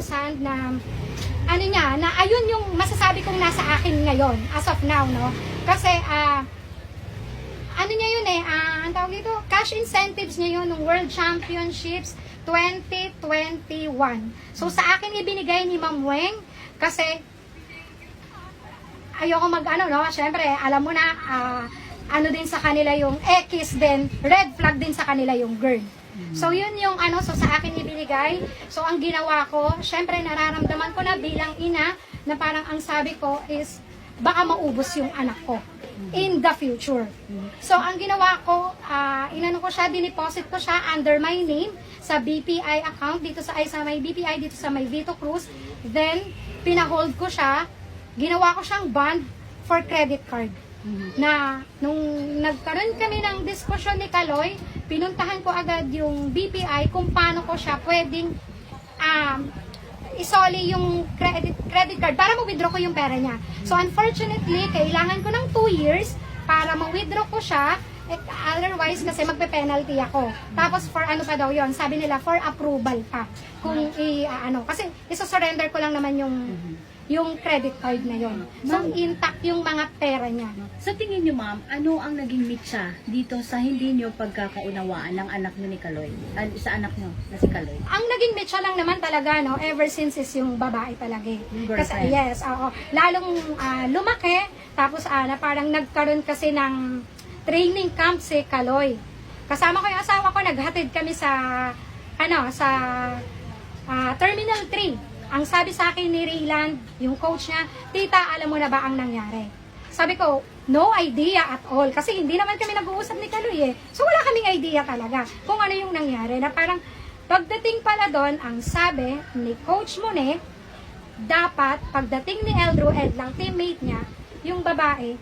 100,000 na ano niya, na ayun yung masasabi kong nasa akin ngayon as of now, no? Kasi, ah, ano niya yun eh, ah, ang tawag dito, cash incentives niya yun ng World Championships 2021. So, sa akin ibinigay ni Ma'am Weng kasi ayoko mag ano no, syempre alam mo na ah, ano din sa kanila yung X din, red flag din sa kanila yung girl. So yun yung ano, so sa akin ibinigay. So ang ginawa ko, syempre nararamdaman ko na bilang ina na parang ang sabi ko is baka maubos yung anak ko in the future. So ang ginawa ko, ah, inano ko siya, dineposit ko siya under my name sa BPI account dito sa ay sa may BPI dito sa may Vito Cruz. Then pinahold ko siya, ginawa ko siyang bond for credit card na nung nagkaroon kami ng diskusyon ni Kaloy, pinuntahan ko agad yung BPI kung paano ko siya pwedeng um, isoli yung credit, credit card para ma-withdraw ko yung pera niya. So unfortunately, kailangan ko ng 2 years para ma-withdraw ko siya eh, otherwise kasi magpe-penalty ako. Tapos for ano pa daw yon sabi nila for approval pa. Kung i, ah, ano, kasi isa-surrender ko lang naman yung yung credit card na yon. So intact yung mga pera niya. Sa tingin niyo, ma'am, ano ang naging mitsa dito sa hindi niyo pagkakaunawaan ng anak niyo ni Kaloy? Ah, sa anak niyo na si Kaloy? ang naging mecha lang naman talaga, no, ever since is yung babae talaga. eh. Yung Kasi, girlfriend. yes, oo. Lalong ah, lumaki, tapos ah, na parang nagkaroon kasi ng training camp si Kaloy. Kasama ko yung asawa ko, naghatid kami sa, ano, sa ah, Terminal 3. Ang sabi sa akin ni Rayland, yung coach niya, Tita, alam mo na ba ang nangyari? Sabi ko, no idea at all. Kasi hindi naman kami nag-uusap ni Kaloy eh. So wala kaming idea talaga kung ano yung nangyari. Na parang pagdating pala doon, ang sabi ni Coach Mone, dapat pagdating ni Eldro Ed lang, teammate niya, yung babae,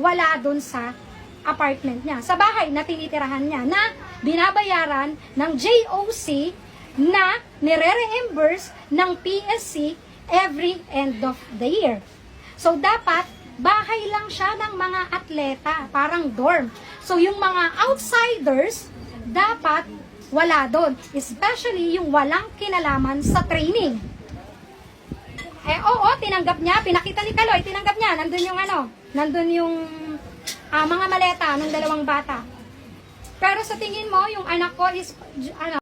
wala doon sa apartment niya. Sa bahay na tinitirahan niya na binabayaran ng JOC na nire-reimburse ng PSC every end of the year. So, dapat, bahay lang siya ng mga atleta, parang dorm. So, yung mga outsiders, dapat wala doon. Especially yung walang kinalaman sa training. Eh, oo, tinanggap niya. Pinakita ni Kaloy, tinanggap niya. Nandun yung ano, nandun yung ah, mga maleta ng dalawang bata. Pero sa tingin mo, yung anak ko is, ano,